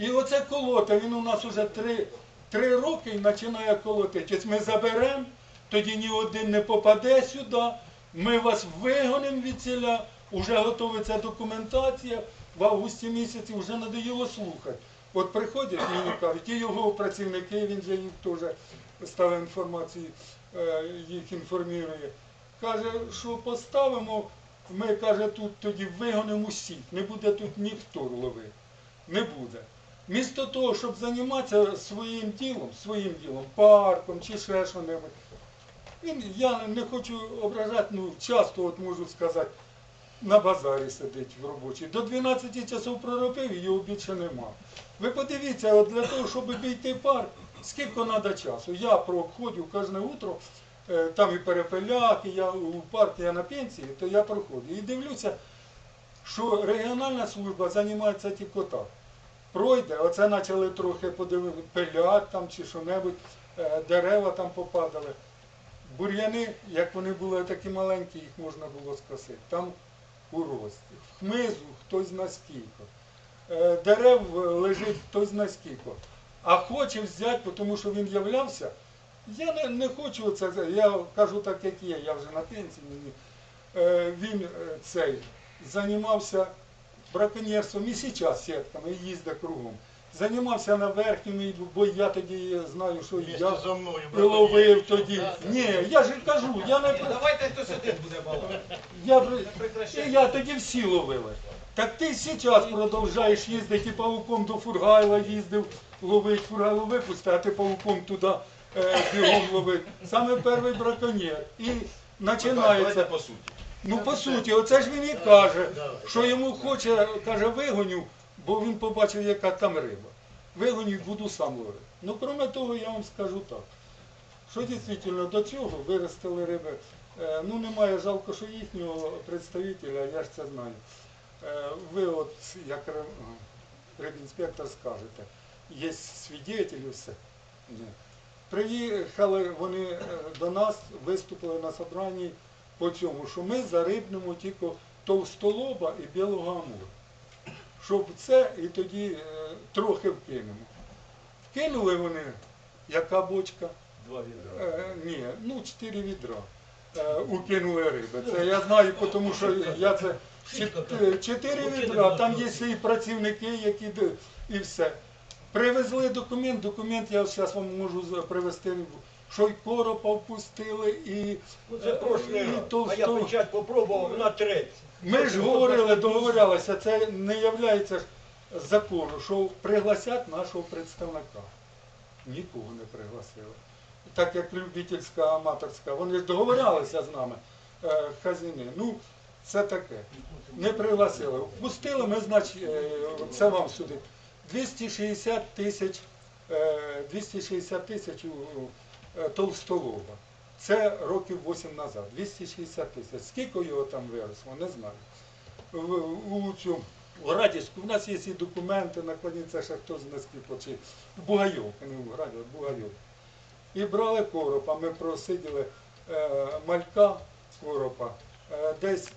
І оце колота, він у нас уже три, три роки і починає колотити. Ось ми заберемо, тоді ні один не попаде сюди, ми вас вигонимо від ціля, вже готується документація, в августі місяці вже надоїло слухати. От приходять мені кажуть, і його працівники, він же їх теж ставив інформацію, е, їх інформує. Каже, що поставимо, ми каже, тут тоді вигонимо усіх, не буде тут ніхто ловити. Не буде. Місто того, щоб займатися своїм ділом, своїм ділом, парком чи ще що-небудь. Він, я не хочу ображати, ну часто от можу сказати, на базарі сидить в робочій. До 12 часов проробив і його більше нема. Ви подивіться, от для того, щоб обійти парк, скільки треба часу. Я проходжу кожне утро, е, там і перепеляк, я у парку, я на пенсії, то я проходжу. І дивлюся, що регіональна служба займається тільки так. Пройде, оце почали трохи подивитися, пиляк там чи що-небудь, е, дерева там попадали. Бур'яни, як вони були такі маленькі, їх можна було скосити. Там у рості. В хмизу хтось на скільки. Е, Дерев лежить хтось на скільки. А хоче взяти, тому що він являвся. Я не, не хочу це, я кажу так, як є, я вже на пенсії. Е, Він цей займався браконьєрством і зараз сітками, їздить кругом. Займався на верхньому, бо я тоді знаю, що Вместе я за мною, і ловив тоді. Да, да. Ні, я ж кажу, я не Давайте хтось один буде балакати. я, і я тоді всі ловили. Так ти зараз продовжуєш їздити і павуком до Фургайла їздив, ловить, Фургайло випусти, а ти павуком туди е, бігом ловить. Саме перший браконьєр. І Давайте починається. по суті. Ну по суті, оце ж він і каже, що йому хоче, каже, вигоню, бо він побачив, яка там риба. Вигоню і буду сам ловити. Ну, крім того, я вам скажу так, що дійсно до цього виростили риби. Е, Ну, немає жалко, що їхнього представителя, я ж це знаю. Е, Ви от, як ри- рибінспектор скажете, є свідетелі, все. Ні. Приїхали вони е, до нас, виступили на собранні по цьому, що ми зарибнемо тільки товстолоба і білого амура. Щоб це і тоді е, трохи вкинемо. Вкинули вони, яка бочка? Два відра. Е, ні, ну чотири відра. Е, укинули риби. Це я знаю, тому що я це чотири відра, там є свої працівники, які і все. Привезли документ, документ я зараз вам можу привезти, що й коропа і, Ну, це прошлий і раз. А я печать попробував на треть. Ми ж говорили, договорялися, це не є закону, що пригласять нашого представника. Нікого не пригласили. Так як любительська, аматорська, вони ж договорялися з нами, е, хазіни. Ну, це таке. Не пригласили. Впустили ми, значить, е, це вам сюди. 260 тисяч, е, 260 тисяч у е, Толстолоба. Це років 8 назад. 260 тисяч. Скільки його там виросло, не знаю. В, у цьому в Радівську, у нас є і документи, накладні, це ще хто з нас почив. В Бугайовка, не в Граді, а в Бугайовка. І брали коропа, ми просиділи е, малька коропа, е, десь